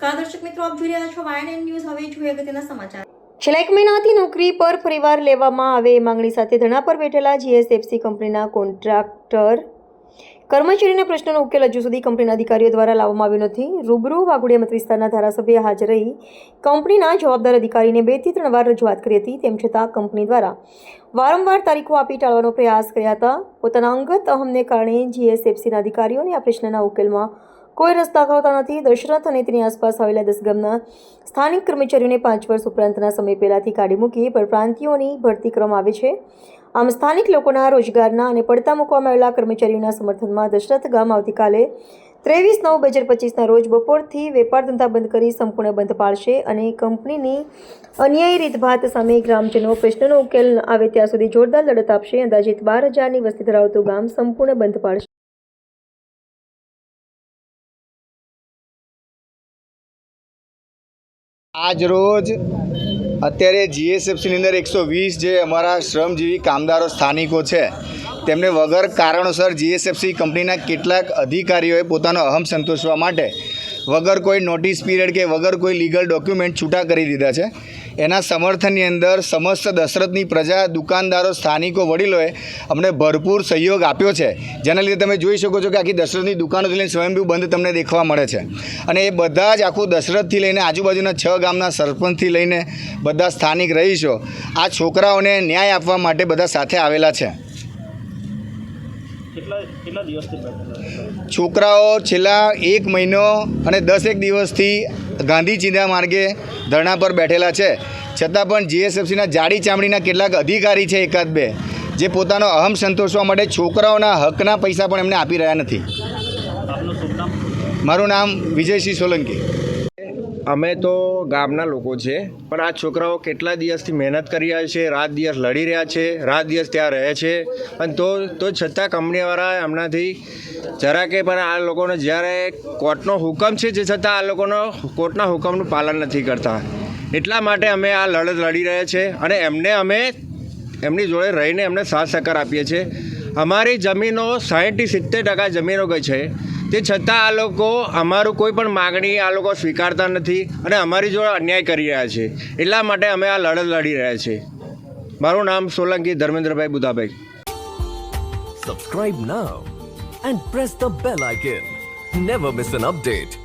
નમસ્કાર, દર્શક મિત્રો, આપ જોઈ રહ્યા છો વાયન ન્યૂઝ હવે જોઈએ અગત્યના સમાચાર. છેલ્લા એક મહિનાથી નોકરી પર ફરીવાર લેવામાં આવે એ માંગણી સાથે ધરણા પર બેઠેલા જીએસએફસી કંપનીના કોન્ટ્રાક્ટર કર્મચારીના પ્રશ્નનો ઉકેલ હજુ સુધી કંપનીના અધિકારીઓ દ્વારા લાવવામાં આવ્યો નથી. રૂબરૂ વાઘોડિયા મત વિસ્તારના ધારાસભ્ય હાજર રહી કંપનીના જવાબદાર અધિકારીને બેથી ત્રણ વાર રજૂઆત કરી હતી. તેમ છતાં કંપની દ્વારા વારંવાર તારીખો આપી ટાળવાનો પ્રયાસ કર્યા હતા. પોતાના અંગત અહમને કારણે જીએસએફસીના અધિકારીઓને આ પ્રશ્નના ઉકેલમાં કોઈ રસ દાખવતા નથી. દશરથ અને તેની આસપાસ આવેલા દસ ગામના સ્થાનિક કર્મચારીઓને પાંચ વર્ષ ઉપરાંતના સમય પહેલાથી કાઢી મૂકી પરપ્રાંતિયોની ભરતી કરવામાં આવે છે. આમ સ્થાનિક લોકોના રોજગારના અને પડતા મૂકવામાં આવેલા કર્મચારીઓના સમર્થનમાં દશરથ ગામ આવતીકાલે ત્રેવીસ નવ બે હજાર પચીસના રોજ બપોરથી વેપાર ધંધા બંધ કરી સંપૂર્ણ બંધ પાડશે અને કંપનીની અન્યાયી રીતભાત સામે ગ્રામજનો પ્રશ્નનો ઉકેલ આવે ત્યાં સુધી જોરદાર લડત આપશે. અંદાજિત બાર હજારની વસ્તી ધરાવતું ગામ સંપૂર્ણ બંધ પાડશે. આજ રોજ અત્યારે જીએસએફસીની અંદર એકસો વીસ જે અમારા શ્રમજીવી કામદારો સ્થાનિકો છે, તેમને વગર કારણોસર જીએસએફસી કંપનીના કેટલાક અધિકારીઓએ પોતાનો અહમ સંતોષવા માટે વગર કોઈ નોટિસ પીરિયડ કે વગર કોઈ લીગલ ડોક્યુમેન્ટ છૂટા કરી દીધા છે. એના સમર્થનની અંદર સમસ્ત દશરથની પ્રજા, દુકાનદારો, સ્થાનિકો, વડીલોએ અમને ભરપૂર સહયોગ આપ્યો છે. જેના લીધે તમે જોઈ શકો છો કે આખી દશરથની દુકાનોથી લઈને સ્વયંભૂ બંધ તમને દેખવા મળે છે. અને એ બધા જ આખું દશરથથી લઈને આજુબાજુના છ ગામના સરપંચથી લઈને બધા સ્થાનિક રહીશો આ છોકરાઓને ન્યાય આપવા માટે બધા સાથે આવેલા છે કેટલા કેટલા દિવસથી બેઠેલા છોકરાઓ છેલ્લા એક મહિનો અને દસ એક દિવસથી ગાંધી ચિંધા માર્ગે ધરણા પર બેઠેલા છે. છતાં પણ જીએસએફસીના જાડી ચામડીના કેટલાક અધિકારી છે એકાદ બે જે પોતાનો અહમ સંતોષવા માટે છોકરાઓના હકના પૈસા પણ એમને આપી રહ્યા નથી. મારું નામ વિજયસિંહ સોલંકી. અમે તો ગામના લોકો છે, પણ આ છોકરાઓ કેટલા દિવસથી મહેનત કરી રહ્યા છે, રાત દિવસ લડી રહ્યા છે, રાત દિવસ ત્યાં રહે છે. અને તો તો છતાં કંપનીવાળા એમનાથી જરા કે પણ આ લોકોને જ્યારે કોર્ટનો હુકમ છે, જે છતાં આ લોકોનો કોર્ટના હુકમનું પાલન નથી કરતા. એટલા માટે અમે આ લડત લડી રહ્યા છે અને એમને અમે એમની જોડે રહીને એમને સાથ સહકાર આપીએ છીએ. અમારી જમીનો સાહીઠથી સિત્તેર ટકા જમીનો ગઈ છે. તે છતાં આ લોકો અમારું કોઈ પણ માગણી આ લોકો સ્વીકારતા નથી અને અમારી જોડે અન્યાય કરી રહ્યા છે. એટલા માટે અમે આ લડત લડી રહ્યા છીએ મારું નામ Solanki Dharmendrabhai Budhabhai. Subscribe now and press the bell icon never miss an update.